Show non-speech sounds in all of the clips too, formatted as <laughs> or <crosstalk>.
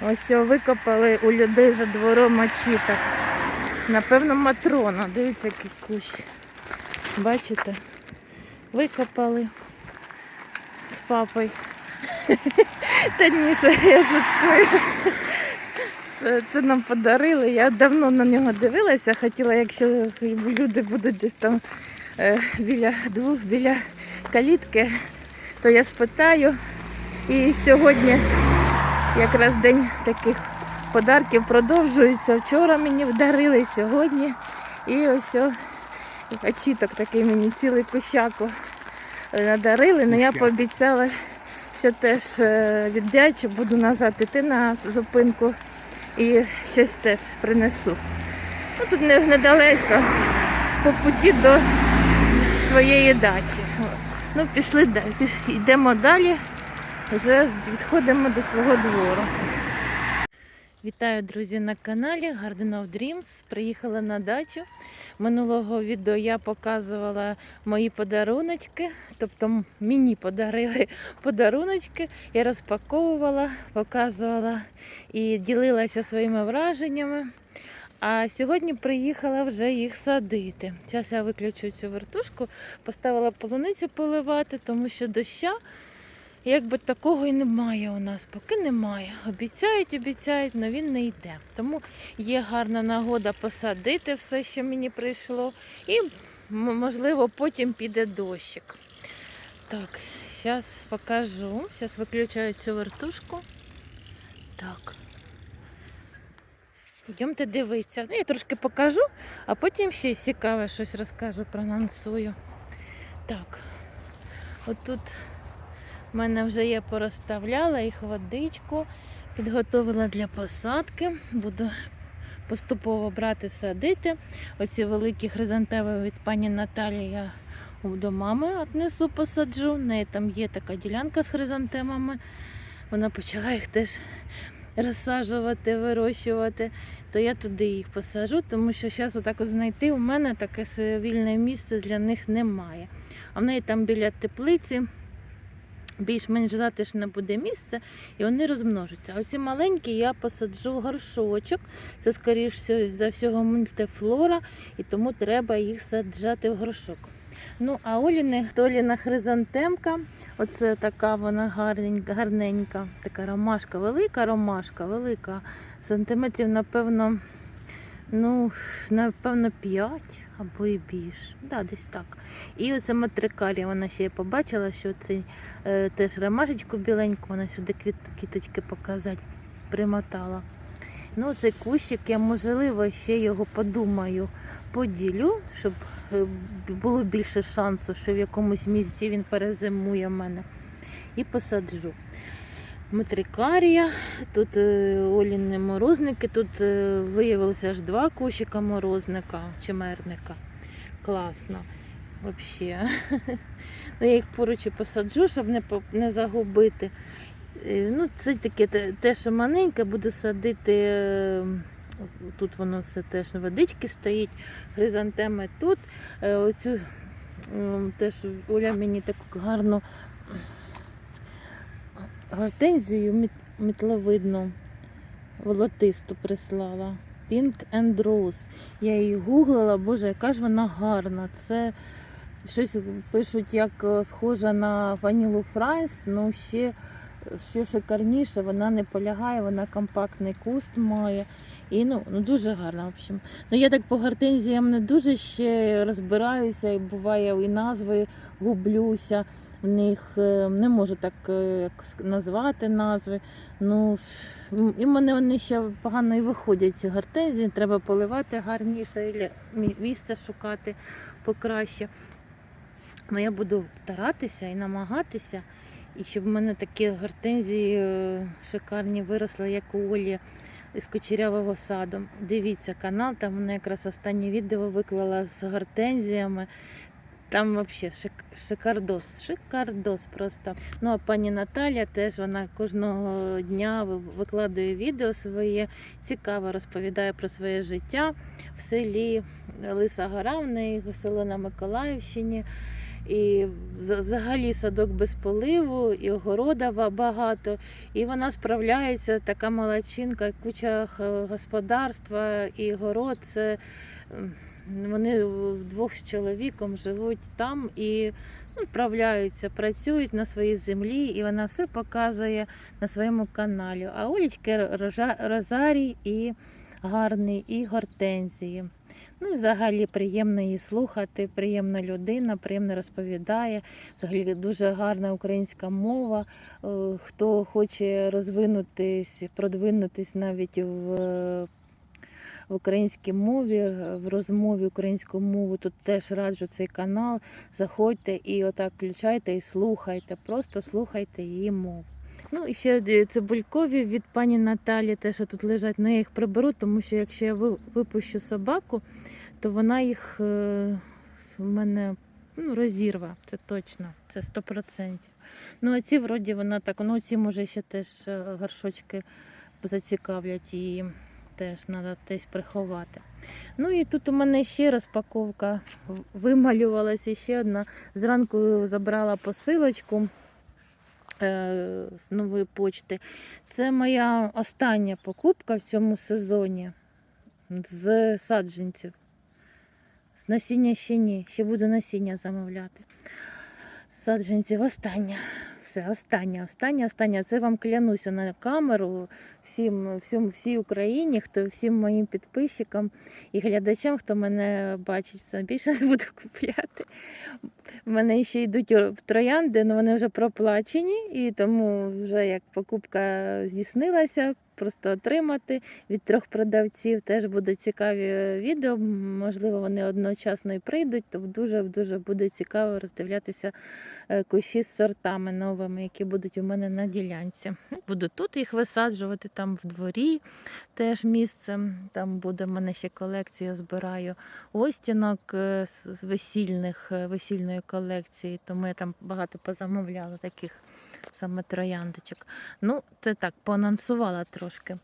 Ось викопали у людей за двором очіток. Напевно, матрона. Дивіться, який кущ. Бачите? Викопали з папою. <laughs> Та ні, що я шуткую. Це, це нам подарили. Я давно на нього дивилася. Хотіла, якщо люди будуть десь там е, біля двох, біля калітки, то я спитаю. І сьогодні якраз день таких подарків продовжується. Вчора мені вдарили сьогодні. І ось очіток такий мені цілий кущаку е, надарили. Ну я пообіцяла, що теж е, віддячу, буду назад іти на зупинку і щось теж принесу. Ну, тут не- недалеко по путі до своєї дачі. Ну, пішли. Йдемо далі, вже відходимо до свого двору. Вітаю, друзі, на каналі Garden of Dreams. Приїхала на дачу. Минулого відео я показувала мої подаруночки, тобто мені подарили подаруночки. Я розпаковувала, показувала і ділилася своїми враженнями. А сьогодні приїхала вже їх садити. Зараз я виключу цю вертушку, поставила полуницю поливати, тому що доща якби такого і немає у нас, поки немає. Обіцяють, обіцяють, але він не йде. Тому є гарна нагода посадити все, що мені прийшло, і можливо потім піде дощик. Так, зараз покажу. Зараз виключаю цю вертушку. Так. Йдемте дивитися. Ну, я трошки покажу, а потім ще цікаве щось розкажу, проанонсую. Так, отут в мене вже є порозставляла їх водичку, підготовила для посадки. Буду поступово брати, садити. Оці великі хризантеми від пані Наталі я до мами віднесу, посаджу. В неї там є така ділянка з хризантемами. Вона почала їх теж розсаджувати, вирощувати, то я туди їх посажу, тому що зараз отак от знайти у мене таке вільне місце для них немає. А в неї там біля теплиці більш-менш затишне буде місце, і вони розмножаться. Оці маленькі я посаджу в горшочок. Це, скоріш за всього мультифлора, і тому треба їх саджати в горшок. Ну, а Оліни, Толіна хризантемка, оце така вона гарненька, гарненька, така ромашка, велика ромашка, велика, сантиметрів, напевно, ну, напевно, 5 або і більше. Да, десь так. І оце матрикарія, вона ще побачила, що цей е, теж ромашечку біленьку, вона сюди квіт, квіточки показати, примотала. Ну, цей кущик, я можливо ще його подумаю, поділю, щоб е, було більше шансу, що в якомусь місці він перезимує в мене. І посаджу. Матрикарія, тут е, оліни морозники, тут е, виявилося аж два кущика морозника, чимерника. Класно. Взагалі. <laughs> Ну, я їх поруч посаджу, щоб не, не загубити. Е, Ну, це таке те, що маленьке, буду садити. Тут воно все теж водички стоїть, хризантеми тут. Оцю теж Оля мені таку гарну гортензію мітловидну волотисту прислала. Pink and Rose. Я її гуглила, боже, яка ж вона гарна. Це щось пишуть, як е, схожа на ванілу фрайс, ну ще, ще шикарніше, вона не полягає, вона компактний куст має. І ну, ну дуже гарна. В общем. Ну, я так по гортензіям не дуже ще розбираюся, і буває і назви гублюся. В них е, не можу так е, назвати назви. Ну, і в мене вони ще погано і виходять ці гортензії, треба поливати гарніше, місце шукати покраще. Ну, я буду старатися і намагатися, і щоб в мене такі гортензії е, шикарні виросли, як у Олі з кучерявого саду. Дивіться канал, там вона якраз останнє відео виклала з гортензіями. Там взагалі шик, шикардос, шикардос просто. Ну а пані Наталя теж вона кожного дня ви- викладає відео своє, цікаво розповідає про своє життя в селі Лиса Гора, в неї село на Миколаївщині. і взагалі садок без поливу, і огорода багато. І вона справляється, така молодчинка, куча господарства і город. Це вони вдвох з чоловіком живуть там і ну, працюють на своїй землі, і вона все показує на своєму каналі. А Олічки Розарій і гарний, і гортензії. Ну і взагалі приємно її слухати, приємна людина, приємно розповідає. Взагалі дуже гарна українська мова. Е, Хто хоче розвинутись, продвинутись навіть в, в українській мові, в розмові українською мовою, тут теж раджу цей канал. Заходьте і отак включайте і слухайте. Просто слухайте її мову. Ну і ще е, цибулькові від пані Наталі, те, що тут лежать, ну я їх приберу, тому що якщо я випущу собаку, то вона їх е, в мене ну, розірве, це точно, це 100%. Ну, а ці вроді вона так, ну ці може ще теж е, горшочки зацікавлять її, теж треба десь приховати. Ну і тут у мене ще розпаковка вималювалася, ще одна. Зранку забрала посилочку е, з нової почти. Це моя остання покупка в цьому сезоні з саджанців. З насіння ще ні. Ще буду насіння замовляти. Саджанців остання. Все, остання, остання, остання. Це вам клянуся на камеру всім, всім, всій Україні, хто всім моїм підписчикам і глядачам, хто мене бачить, все більше не буду купляти. В мене ще йдуть троянди, але вони вже проплачені, і тому вже як покупка здійснилася, просто отримати від трьох продавців. Теж будуть цікаві відео. Можливо, вони одночасно і прийдуть, то дуже дуже буде цікаво роздивлятися е, кущі з сортами новими, які будуть у мене на ділянці. Буду тут їх висаджувати, там в дворі теж місце. Там буде в мене ще колекція, збираю остінок е, з весільних е, весільної колекції, тому я там багато позамовляла таких саме трояндочок. Ну, це так, поанонсувала трошки.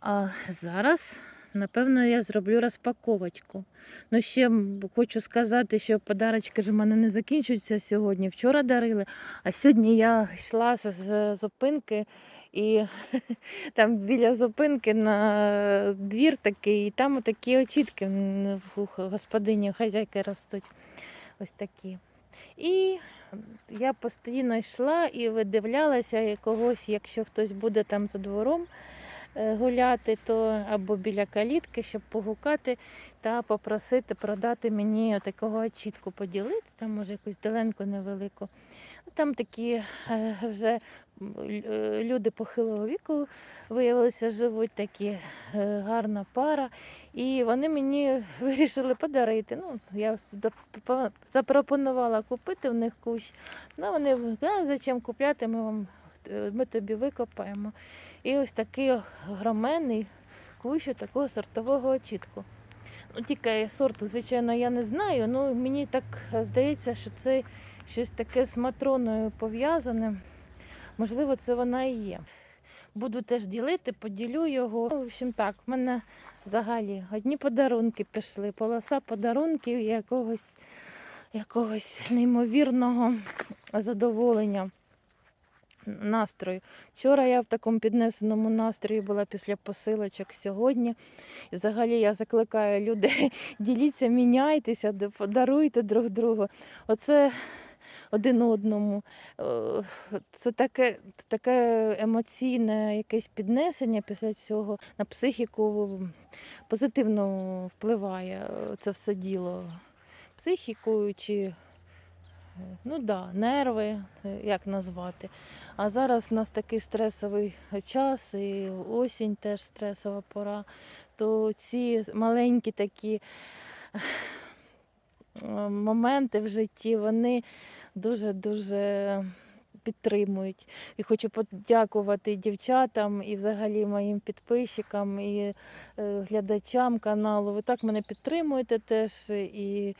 А зараз, напевно, я зроблю розпаковочку. Ну, ще хочу сказати, що подарочки ж в мене не закінчуються сьогодні. Вчора дарили, а сьогодні я йшла з- зупинки і <laughs> там біля зупинки на двір такий, і там такі очітки господині, хазяйки ростуть. Ось такі. І я постійно йшла і видивлялася якогось, когось, якщо хтось буде там за двором гуляти, то або біля калітки, щоб погукати та попросити продати мені такого очітку поділити, там може якусь деленку невелику. Ну, Там такі е, вже е, люди похилого віку виявилися, живуть такі е, гарна пара. І вони мені <laughs> вирішили подарити. Ну, я запропонувала купити в них кущ. Ну, вони зачем купляти, ми вам е, ми тобі викопаємо. І ось такий громенний кущ такого сортового очітку. Ну, тільки сорт, звичайно, я не знаю. Ну, мені так здається, що це щось таке з матроною пов'язане. Можливо, це вона і є. Буду теж ділити, поділю його. Ну, В общем, так, в мене взагалі одні подарунки пішли. Полоса подарунків якогось, якогось неймовірного задоволення. Настрою. Вчора я в такому піднесеному настрої була після посилочок сьогодні. І взагалі я закликаю людей, <laughs> діліться, міняйтеся, подаруйте друг другу. Оце один одному. Е, Це таке, таке емоційне якесь піднесення після цього на психіку позитивно впливає е, це все діло. Психіку чи ну да, нерви, е, як назвати. А зараз у нас такий стресовий час, і осінь теж стресова пора. То ці маленькі такі е, моменти в житті, вони дуже-дуже підтримують. І хочу подякувати дівчатам і взагалі моїм підписчикам і е, глядачам каналу. Ви так мене підтримуєте теж. І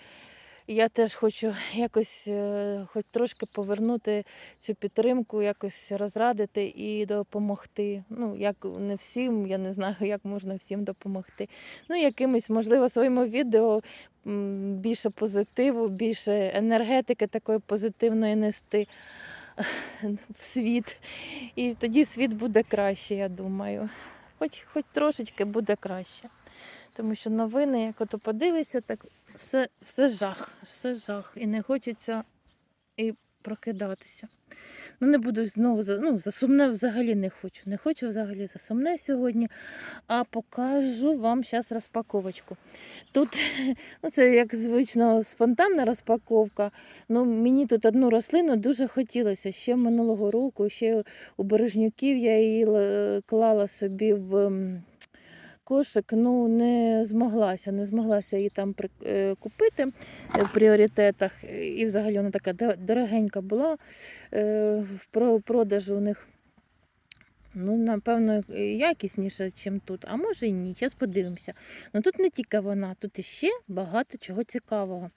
я теж хочу якось е, хоч трошки повернути цю підтримку, якось розрадити і допомогти. Ну, як не всім, я не знаю, <laughs> як можна всім допомогти. Ну, якимось, можливо, своєму відео більше позитиву, більше енергетики такої позитивної нести <laughs> в світ. І тоді світ буде краще, я думаю. Хоч, хоч трошечки буде краще. Тому що новини, як ото подивишся, так все, все жах, все жах. І не хочеться і прокидатися. Ну, не буду знову за, ну, за взагалі не хочу. Не хочу взагалі за сумне сьогодні. А покажу вам зараз розпаковочку. Тут, <laughs> ну це як звично, спонтанна розпаковка. Ну, мені тут одну рослину дуже хотілося. Ще минулого року, ще у Бережнюків я її клала собі в кошик. Ну, не змоглася, не змоглася її там е, купити е, в пріоритетах. І взагалі вона така дорогенька була е, в продажу у них. Ну, напевно, якісніше, ніж тут, а може і ні. Зараз подивимося. Ну тут не тільки вона, тут іще багато чого цікавого.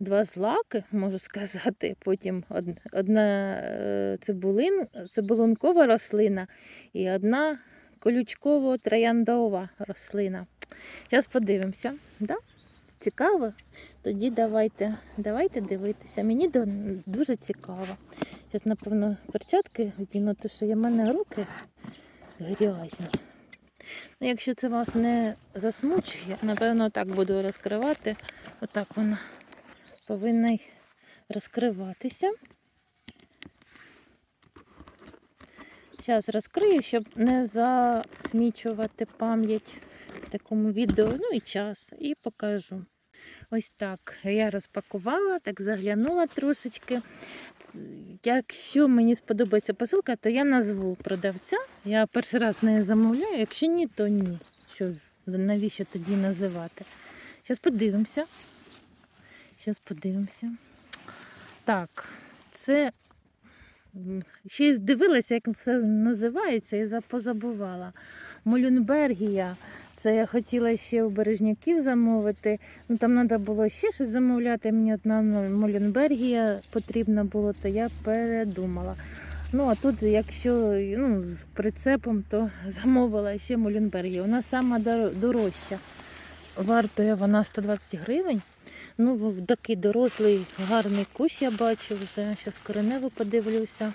Два злаки, можу сказати, потім одна цибулин, цибулинкова рослина і одна колючково-трояндова рослина. Зараз подивимося. Да? Цікаво? Тоді давайте, давайте дивитися. Мені дуже цікаво. Зараз, напевно, перчатки одіну, тому що в мене руки грязні. Ну, якщо це вас не засмучує, напевно, так буду розкривати. Отак вона повинна розкриватися. Зараз розкрию, щоб не засмічувати пам'ять такому відео, ну і час, і покажу. Ось так я розпакувала, так заглянула трошечки. Якщо мені сподобається посилка, то я назву продавця. Я перший раз нею замовляю. Якщо ні, то ні. Що, навіщо тоді називати? Зараз подивимося. Зараз подивимося. Так, це ще дивилася, як все називається, і позабувала. Молюнбергія. Це я хотіла ще у Бережняків замовити. Ну там треба було ще щось замовляти. Мені одна Молюнбергія потрібна було, то я передумала. Ну а тут, якщо ну, з прицепом, то <laughs> замовила ще Молюнбергію. Вона сама дор- дорожча. Вартує вона 120 гривень. Ну, такий дорослий гарний кущ я бачу вже. Зараз коренево подивлюся.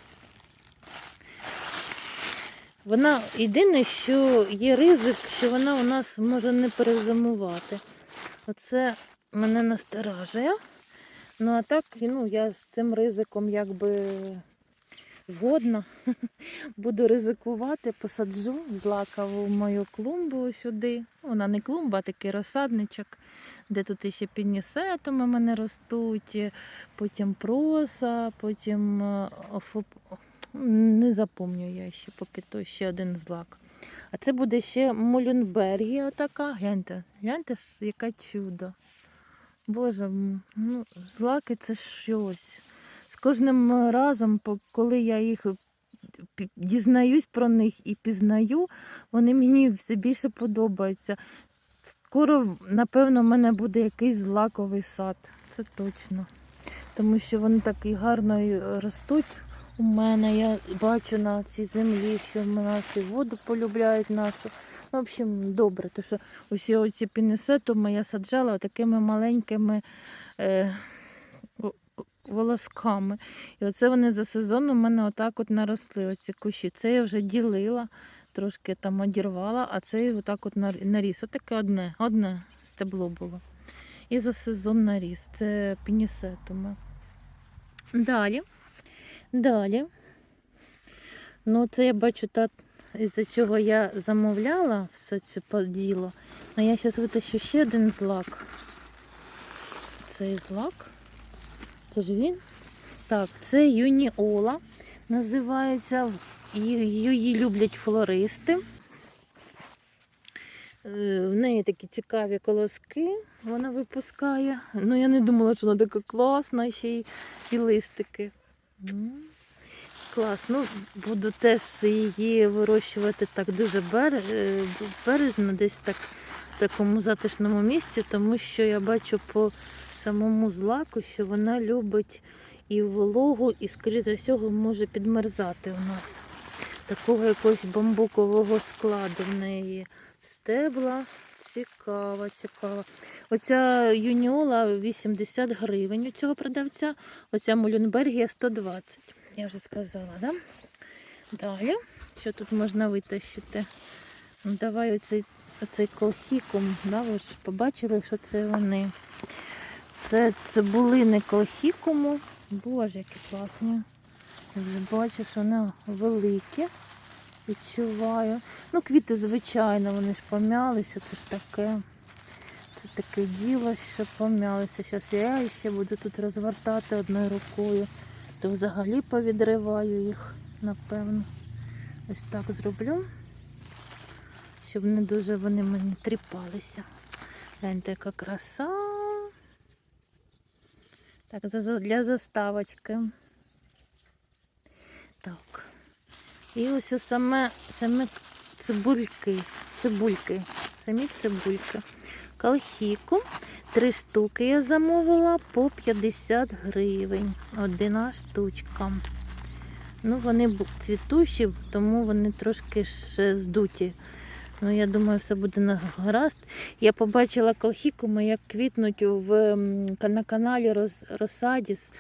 Вона єдине, що є ризик, що вона у нас може не перезимувати. Оце мене насторожує. Ну а так, ну, я з цим ризиком якби згодна. <laughs> Буду ризикувати, посаджу злакаву мою клумбу сюди. Вона не клумба, а такий розсадничок, де тут ще пінісетуми в мене ростуть, потім проса, потім е, офоп- не запомню я ще поки то ще один злак. А це буде ще Молюнбергія отака. Гляньте, гляньте, яке чудо. Боже, ну, злаки це щось. З кожним разом, коли я їх дізнаюсь про них і пізнаю, вони мені все більше подобаються. Скоро, напевно, в мене буде якийсь злаковий сад. Це точно. Тому що вони так і гарно ростуть у мене. Я бачу на цій землі, що в нас і воду полюбляють нашу. Ну, в общем, добре, тому що усі оці пінесетуми я саджала такими маленькими е, волосками. І оце вони за сезон у мене отак от наросли, оці кущі. Це я вже ділила, трошки там одірвала, а це отак от наріс. Отаке одне, одне стебло було. І за сезон наріс. Це пінісетуми. Далі. Далі. Ну, це я бачу, та, із-за чого я замовляла все це діло. А я зараз витащу ще один злак. Цей злак. Це ж він. Так, це Юніола. Називається. Її люблять флористи. Е, В неї такі цікаві колоски вона випускає. Ну, я не думала, що вона така класна, ще й і листики. М, Клас. Ну, буду теж її вирощувати так дуже е, бережно, десь так в такому затишному місці, тому що я бачу по самому злаку, що вона любить і вологу, і, скоріше за всього, може підмерзати у нас. Такого якогось бамбукового складу в неї стебла. Цікаво, цікаво. Оця юніола 80 гривень у цього продавця, оця Мулюнбергія 120. Я вже сказала, да? Далі, що тут можна витащити? Ну, давай оцей, оцей колхікум, да? ви ж побачили, що це вони. Це цибулини колхікуму. Боже, які класні. Я вже бачу, що вони великі. Відчуваю. Ну, квіти, звичайно, вони ж пом'ялися, це ж таке. Це таке діло, що пом'ялися. Зараз я ще буду тут розвертати одною рукою, то взагалі повідриваю їх, напевно. Ось так зроблю, щоб не дуже вони мені тріпалися. Гляньте, яка краса. Так, для заставочки. Так. І ось саме, саме цибульки, цибульки, самі цибульки. Колхіку. Три штуки я замовила по 50 гривень. Одна штучка. Ну, вони цвітущі, тому вони трошки ще здуті. Ну, я думаю, все буде на гаразд. Я побачила колхікуми, як квітнуть в, на каналі Рос, Росадіс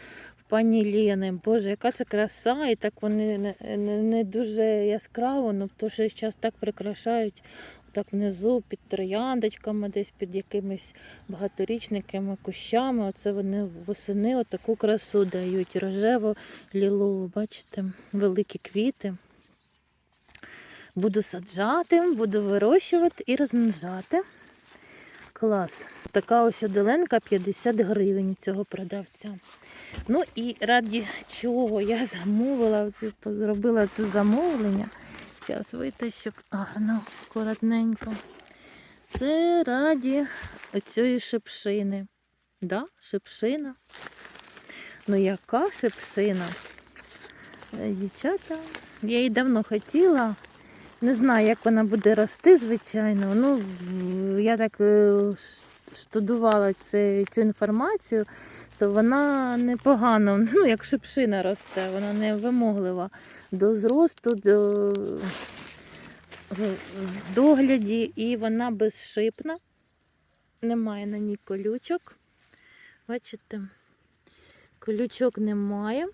пані Лєни. Боже, яка це краса, і так вони не, не, не дуже яскраво, але в той же час так прикрашають так внизу під трояндочками, десь під якимись багаторічниками, кущами. Оце вони восени отаку красу дають. Рожево, лілову, бачите, великі квіти. Буду саджати, буду вирощувати і розмножати. Клас. Така ось оделенка 50 гривень цього продавця. Ну і раді чого я замовила, зробила це замовлення. Зараз витащу гарно, акуратненько. Це раді оцієї шипшини. Да, шипшина. Ну яка шипшина? Е, Дівчата, я її давно хотіла. Не знаю, як вона буде рости, звичайно. Ну, я так е, штудувала цю інформацію, то вона непогано, <laughs> ну, як шипшина росте, вона не вимоглива до зросту, до догляді, і вона безшипна, немає на ній колючок. Бачите, колючок немає.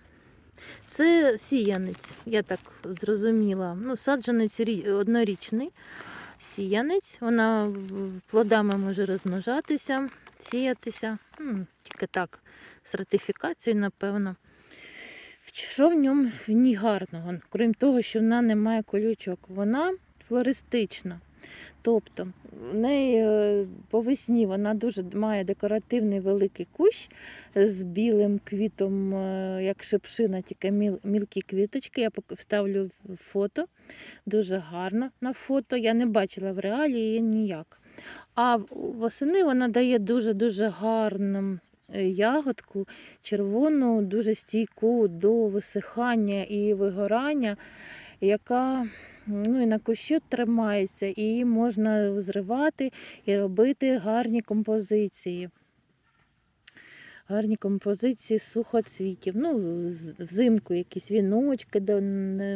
Це сіянець, я так зрозуміла. Ну, саджанець однорічний сіянець. Вона плодами може розмножатися, сіятися. М, Тільки так, з ратифікацією, напевно. Що в ньому в ній гарного? Крім того, що вона не має колючок, вона флористична. Тобто в неї е, по весні вона дуже має декоративний великий кущ з білим квітом, е, як шипшина, тільки міл, мілкі квіточки. Я вставлю фото. Дуже гарно на фото. Я не бачила в реалі її ніяк. А восени вона дає дуже-дуже гарну е, ягодку, червону, дуже стійку до висихання і вигорання, яка ну, і на кущі тримається, і її можна зривати і робити гарні композиції. Гарні композиції сухоцвітів. Ну, взимку якісь віночки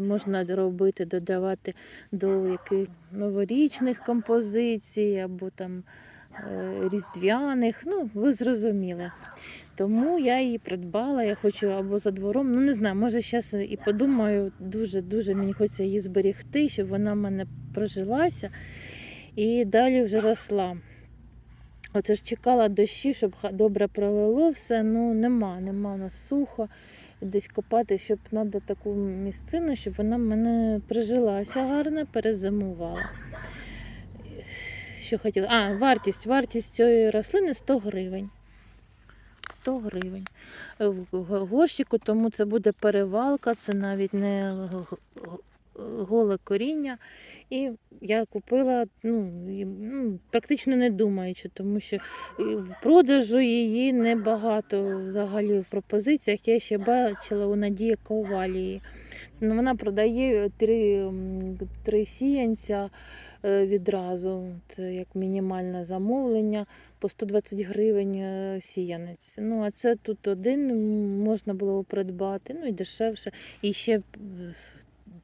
можна робити, додавати до яких новорічних композицій або там е, різдвяних. Ну, ви зрозуміли. Тому я її придбала, я хочу або за двором. Ну не знаю, може зараз і подумаю, дуже-дуже мені хочеться її зберегти, щоб вона в мене прожилася і далі вже росла. Оце ж чекала дощі, щоб добре пролило все. Ну нема, нема нас сухо. Десь копати, щоб треба таку місцину, щоб вона в мене прижилася гарно, перезимувала. Що хотіла? А, вартість. Вартість цієї рослини 100 гривень. 100 гривень. В горщику, тому це буде перевалка, це навіть не голе коріння. І я купила ну, ну, практично не думаючи, тому що в продажу її небагато взагалі в пропозиціях. Я ще бачила у Надії Ковалії. Ну, вона продає три, три сіянця е, відразу, це як мінімальне замовлення по 120 гривень е, сіянець. Ну, а це тут один можна було придбати, ну і дешевше. І ще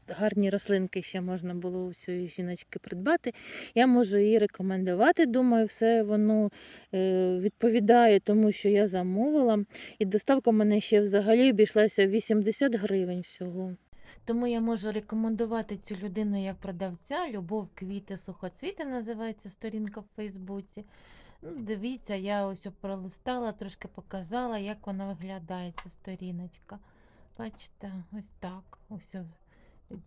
гарні рослинки ще можна було у цієї жіночки придбати. Я можу її рекомендувати. Думаю, все воно е, відповідає тому, що я замовила. І доставка мене ще взагалі обійшлася 80 гривень всього. Тому я можу рекомендувати цю людину як продавця. Любов квіти сухоцвіти називається сторінка в Фейсбуці. Ну, дивіться, я ось пролистала, трошки показала, як вона виглядає, ця сторіночка. Бачите, ось так. Ось.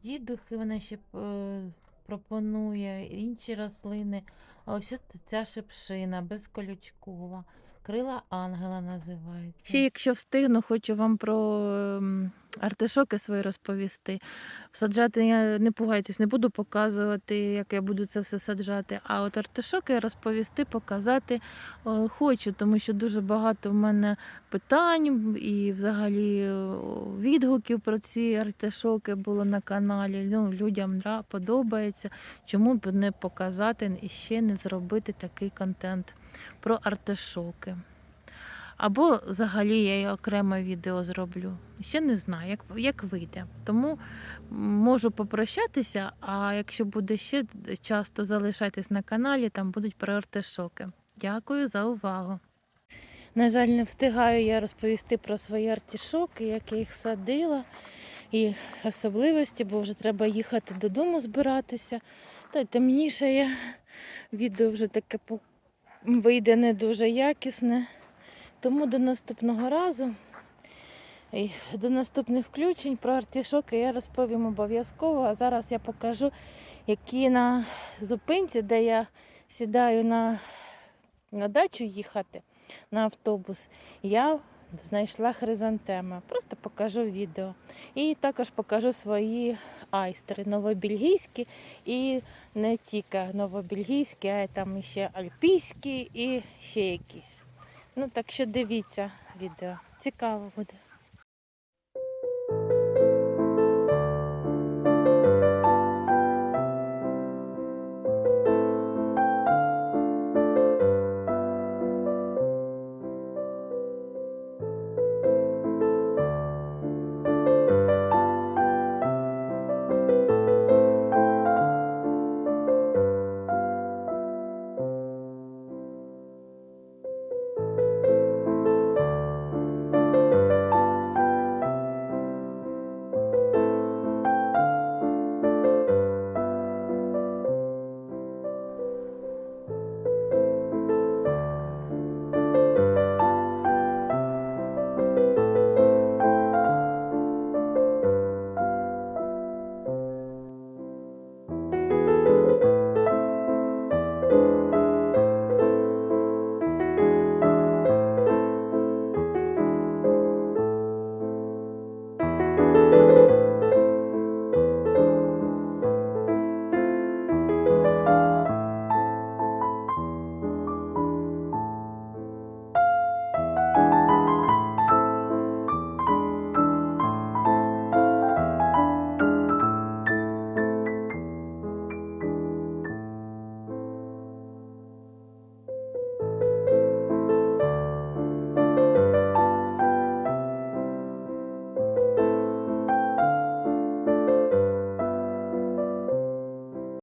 Дідухи вона ще е, пропонує, інші рослини. А ось от ця шипшина безколючкова. Крила ангела називається. Ще, якщо встигну, хочу вам про ем, артишоки свої розповісти. Саджати я не пугайтесь, не буду показувати, як я буду це все саджати. А от артишоки розповісти, показати е, хочу, тому що дуже багато в мене питань і взагалі е, відгуків про ці артишоки було на каналі. Ну, людям подобається. Чому б не показати і ще не зробити такий контент про артишоки. Або взагалі я й окреме відео зроблю. Ще не знаю, як, як вийде. Тому можу попрощатися, а якщо буде ще часто залишайтесь на каналі, там будуть про артишоки. Дякую за увагу. На жаль, не встигаю я розповісти про свої артишоки, як я їх садила і особливості, бо вже треба їхати додому збиратися. Та й темніше відео вже таке вийде не дуже якісне. Тому до наступного разу і до наступних включень про артишоки я розповім обов'язково. А зараз я покажу, які на зупинці, де я сідаю на, на дачу їхати на автобус, я знайшла хризантеми. Просто покажу відео. І також покажу свої айстери новобельгійські і не тільки новобельгійські, а й там ще альпійські і ще якісь. Ну так що дивіться відео. Цікаво буде.